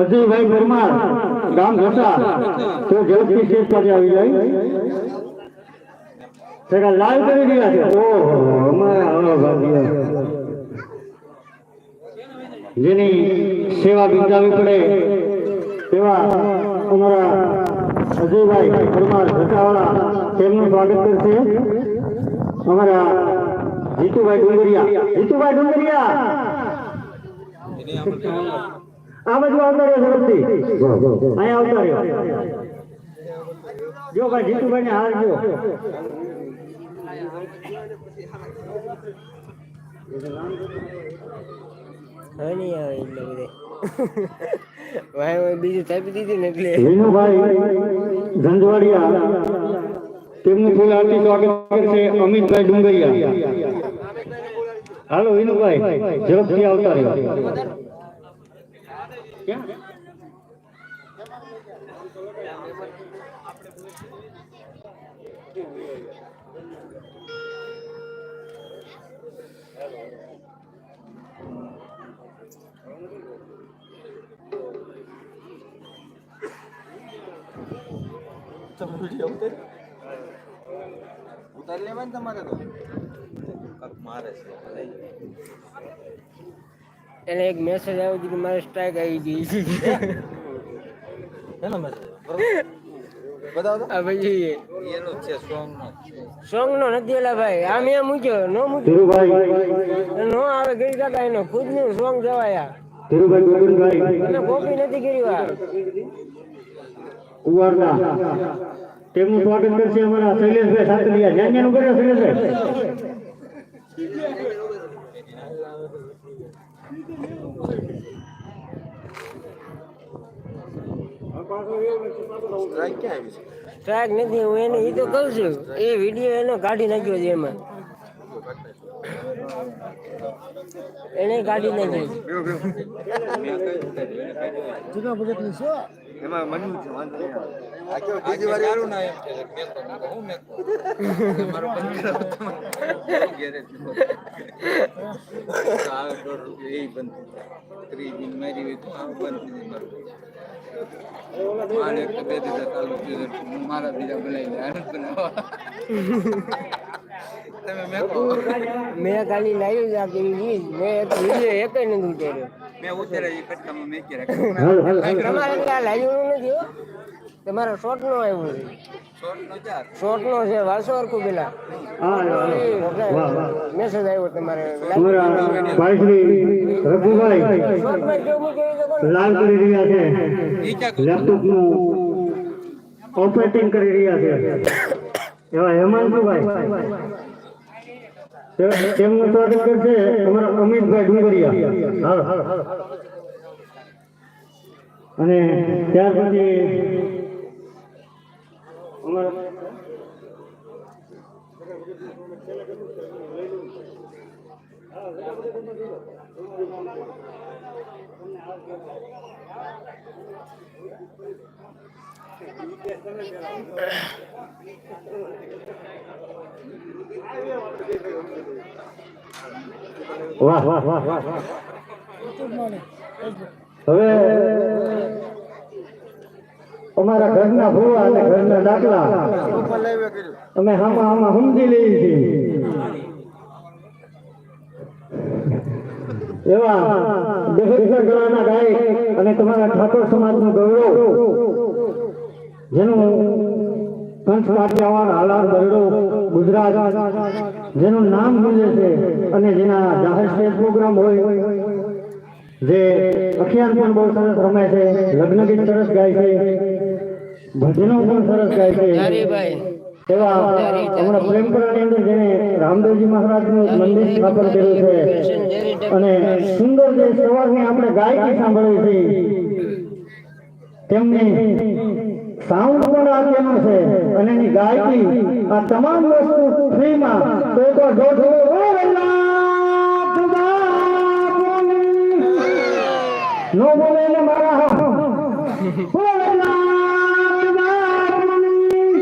અજયભાઈ પરમાર, ગામ ઘોટા તો ઝડપી સ્ટેજ પાસે આવી જાય? લાઈવ કરી રહ્યા છે? ઓહો, અમારા ભાગ્ય. જેની સેવા બિરદાવી પડે તેવા અમારા અજયભાઈ પરમાર ઘટાવાળા તેમનું સ્વાગત કરશે. અમારા જીતુભાઈ ડુંગરિયા. જીતુભાઈ ડુંગરિયા! આ બાજુ આવતા રહ્યો ઝડપથી અહીંયા આવતા રહ્યો. જો ભાઈ જીતુભાઈ ને હાર જો. હવે નહીં આવે એટલે બધે. ભાઈ બીજું દીધી ને એટલે. વિનુભાઈ ઝંઝવાડિયા તેમનું ફૂલ આરતી સ્વાગત કરશે અમિતભાઈ ડુંગરિયા. હાલો વિનુભાઈ ઝડપથી આવતા રહ્યો ઉતારી લેવાય ને તમારે તો? કાંક મારે છે એને એક મેસેજ આવ્યો છે કે મારે સ્ટ્રાઇક આવી ગઈ છે. એનો મેસેજ બતાવો આ ભાઈ એનો છે સોંગ નો સોંગ નો નથી એલા ભાઈ. આમ એમ મૂક્યો નો મૂક્યો. ધીરુભાઈ. નો આવે ગઈ કાકા એનો ખુદનું સોંગ જવાયા. ધીરુભાઈ ગોવિંદભાઈ અને કોપી નથી કર્યું આ કુવારના. તેમનું સ્વાગત કરશે અમારા શૈલેષભાઈ સાતલિયા જ્ઞાન જ્ઞાન કર્યો શૈલેષભાઈ? ક્યાં આવી છે. સ્ટ્રાઇક નથી હું એને એ તો કહું છું એ વીડિયો એનો કાઢી નાખ્યો છે એમાં એને કાઢી નાખ્યો છે. એમાં મન છે વાંધો નહીં આવે. આ કેવું બીજી વાર આવ્યું ને મેં તો હું મેં મારો બંધ કરાવો તમારે. ઘેરે જ નહોતો. તો આવે દોઢ રૂપિયા એ બંધ થઈ જાય. ત્રીસ દિન મારી હોય તો આ બંધ થઈ જાય મારું. એક બે દિવસ ચાલુ થયું મારા બીજા બોલાવી લે આનંદ મેં ખાલી લાવ્યું છે મેં એક વીડિયો એક નથી ઉતાર્યો. મેં ઉતાર્યા એ કટકામાં મેં તમારે નથી હો. તમારો શોર્ટ નો આવ્યો શોર્ટ નો છે વાસો કુબેલા પેલા. હા વાહ વાહ. મેસેજ આવ્યો તમારે. ભાઈ શ્રી રઘુભાઈ? લાલ કરી રહ્યા છે. લેપટોપનું ઓપરેટિંગ કરી રહ્યા છે. એવા હેમાંશુભાઈ. તેમનું સ્વાગત કરશે અમારા અમિતભાઈ ડુંગરિયા. હાલો અને ત્યાર પછી વાહ વાહ વાહ વાહ વાહ હવે અમારા ઘરના ભૂવા અને ઘરના દાખલા અમે હામાં હામાં સમજી લઈએ છીએ. એવા ગાયક અને તમારા ઠાકોર સમાજનું ગૌરવ, જેનું કંઠ કાઠિયાવાડ હાલાર બરડો ગુજરાત, જેનું નામ ગુંજે છે અને જેના જાહેર સ્ટેજ પ્રોગ્રામ હોય જે અખિયાન પણ બહુ સરસ રમે છે લગ્ન ગીત સરસ ગાય છે ભજનો પણ સરસ ગાય છે. એવા હમણાં પ્રેમપરાની અંદર જેને રામદેવજી મહારાજનું મંદિર સ્થાપન કર્યું છે. અને સુંદર જે સવારની આપણે ગાયકી સાંભળવી છે તેમની સાઉન્ડ પણ આપેલું છે અને એની ગાયકી આ તમામ વસ્તુ ફ્રીમાં તો એક વાર નો બોલે ને મારા હમ ભોળાનાથ બાપુની.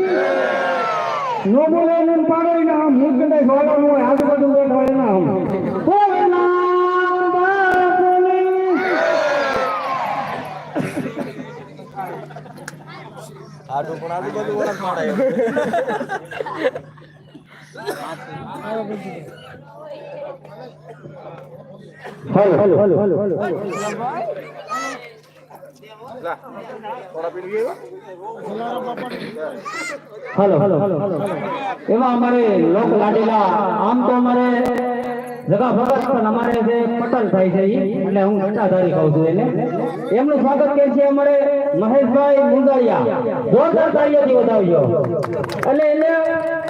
નો બોલે ને પાડો એના હમ હું કદાચ બોલવાનું હોય આજુબાજુ હલો હલો હલો. હલો લા, થોડા પીડી ગયો? Hello hello. એમાં અમારે લોક લાડીલા આમ તો અમારે જગા ભગત પણ અમારે જે પટલ થાય છે એટલે હું કહું છું એને. એમનું સ્વાગત કે છે અમારે મહેશભાઈ મુંદાળિયા જોરદાર તાળીઓથી વધાવજો. એટલે એને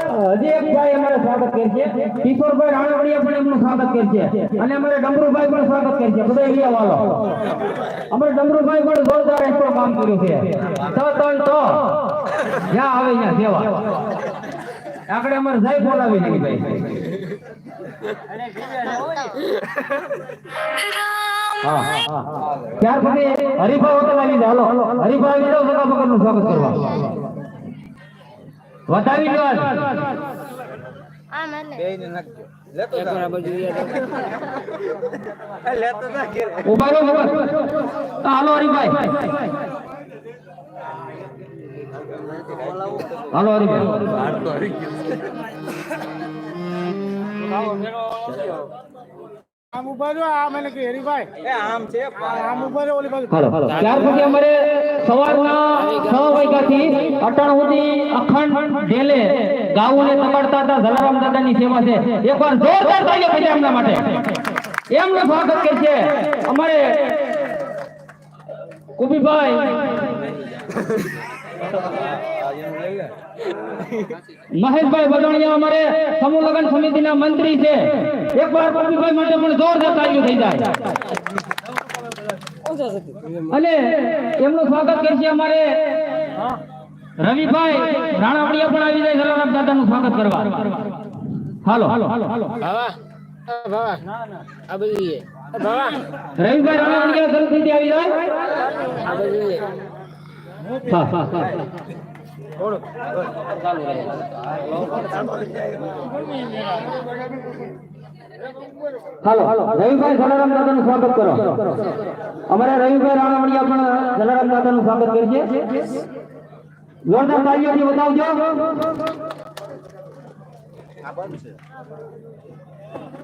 હજી એક ભાઈ અમારે સ્વાગત કરે છે. કિશોરભાઈ રાણાવડિયા પણ એમનું સ્વાગત કરે છે. અને અમારે ડમરુભાઈ પણ સ્વાગત કરે છે. બધા એરિયા વાળો અમારે ડમરુભાઈ પણ જોરદાર એક્સ્ટ્રા કામ કર્યું છે. તો ત્રણ તો. જ્યાં આવે ત્યાં સેવા આપણે અમારે જાય બોલાવી નહીં ભાઈ. ત્યાર પછી આવી જાય હલો. હરીફા આવી જાઓ બગરનું સ્વાગત કરવા. વધાવી દો આજ. બેયને નાખજો. લેતો એ. ઊભા. હાલો હાલો આમ ત્યાર પછી અમારે સવારના છ વાગ્યાથી અટાણ સુધી અખંડ ઢેલે ગાઉને તકડતા હતા જલારામ દાદાની સેવા છે એકવાર જોરદાર તાળીઓ થઈ એમના માટે એમનું સ્વાગત કરે છે અમારે કુબીભાઈ. મહેશભાઈ બગાણિયા અમારે સમૂહ લગ્ન સમિતિના મંત્રી છે. એકવાર કુબીભાઈ માટે પણ જોરદાર તાળીઓ થઈ જાય. અને એમનું સ્વાગત કરશે અમારે રવિભાઈ રાણાવડિયા પણ આવી જાય જલારામ દાદાનું સ્વાગત કરવા. હાલો. હાલો હાલો હાલો આ રવિભાઈ રાણાવડિયા જલ્દીથી આવી જાય. આ. હા હા હા હાલો રવિભાઈ જલારામ દાદાનું સ્વાગત કરો અમારે રવિભાઈ રાણાવડિયા પણ જલારામ દાદાનું સ્વાગત કરીએ જોરદાર તાળીઓથી બતાવજો આ બંધ છે.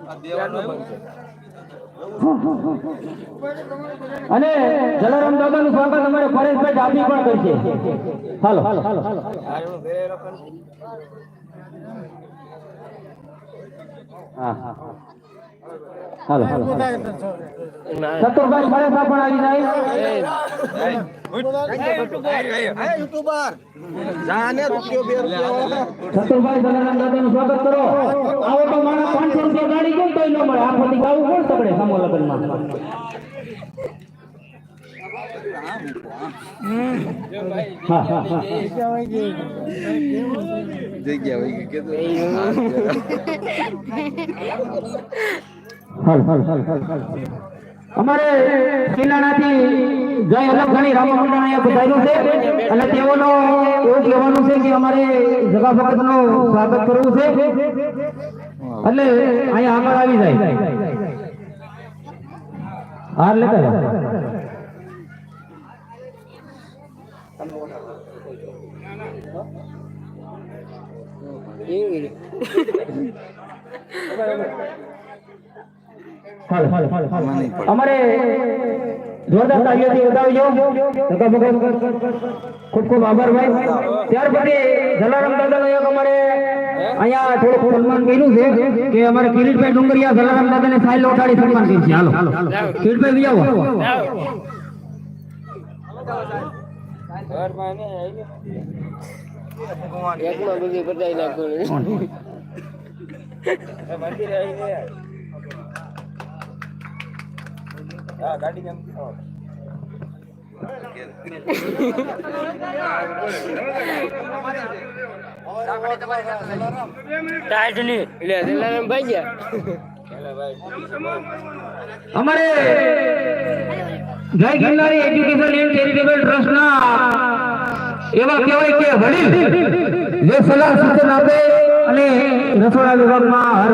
આ દેવાનું બંધ છે. અને જલારામ દાદાનું સ્વાગત અમારે પરેશભાઈ ડાબી પણ કરશે હાલો હાલો હાલો ને. હાલો ના. સતુરભાઈ પણ આવી જાય યુટ્યુબર જાને રૂપિયો બે રૂપિયો સતુરભાઈ જલારામ દાદાનું સ્વાગત કરો આવો તો મારા પાંચસો રૂપિયા ગાડી કેમ તોય ન મળે આખોથી ગાવું કોણ તકડે સમો લગ્નમાં જગ્યા હોય કે કીધું હાલ હાલ હાલ હાલ હાલ. અમારે કિલ્લાણાથી જય અલગ ઘણી રામ મંડળ અહીંયા પધાર્યું છે. અને તેઓનો એવું કહેવાનું છે કે અમારે જગા ભગતનું સ્વાગત કરવું છે. એટલે અહીંયા આગળ આવી જાય. હાર લેતા હાલ હાલ અમારે જોરદાર તાળીઓથી બતાવજો ખૂબ ખૂબ આભાર ભાઈ. ત્યાર પછી જલારામ દાદાનો એક અમારે અહીંયા થોડું સન્માન કર્યું છે કે અમારે કિરીટભાઈ ડુંગરિયા જલારામ દાદાને ફાઇલ ઉઠાડી સન્માન કર્યું છે. હાલો. કિરીટભાઈ બી આવો. એકમાં બધું બતાવી નાખું હા ગાડી કેમ ટાઈટ નહીં એટલે દિલારામ ભાઈ ગયા. અમારે જય ગિરનારી એજ્યુકેશન એન્ડ ચેરિટેબલ ટ્રસ્ટના એવા કહેવાય કે વડીલ જે સલાહ સૂચન આપે અને રસોડા વિભાગમાં હર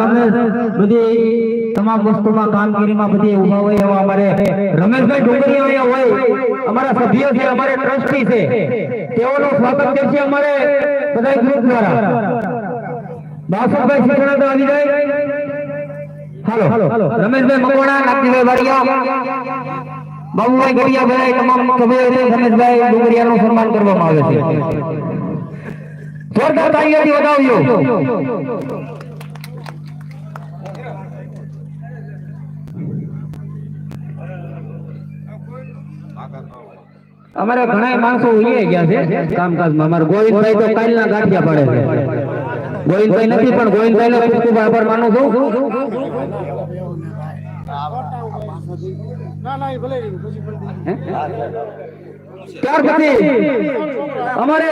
બધી તમામ વસ્તુમાં કામગીરીમાં બધી ઊભા હોય એવા અમારે રમેશભાઈ ડુંગરીયા હોય. અમારા સભ્યો છે, અમારે ટ્રસ્ટી છે. તેઓનું સ્વાગત કરશે અમારે બધા ગ્રુપ દ્વારા. બાસુભાઈ શિક્ષણ આવી જાય. હાલો. હાલો રમેશભાઈ મકવાણા નાગજીભાઈ વાડિયા. બાબુભાઈ ગડિયાભાઈ તમામ સભ્યો રમેશભાઈ ડુંગરીયાનું સન્માન કરવામાં આવે છે. જોરદાર તાળીઓથી વધાવજો. અમારે ઘણા માણસો ઉઈ ગયા છે કામકાજમાં. અમારે ગોવિંદભાઈ તો કાલના ગાંઠિયા પડે છે. ગોવિંદભાઈ નથી, પણ ગોવિંદભાઈ નો ખૂબ ખૂબ આભાર માનું છું. ત્યાર પછી અમારે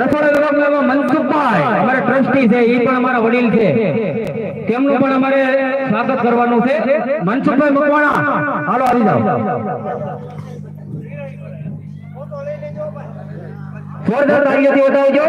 રસોડા વિભાગમાં મનસુખભાઈ અમારે ટ્રસ્ટી છે એ પણ અમારા વડીલ છે. તેમનું પણ અમારે સ્વાગત કરવાનું છે. મનસુખભાઈ મકવાણા હાલો આવી જાઓ. જોરદાર વધાવજો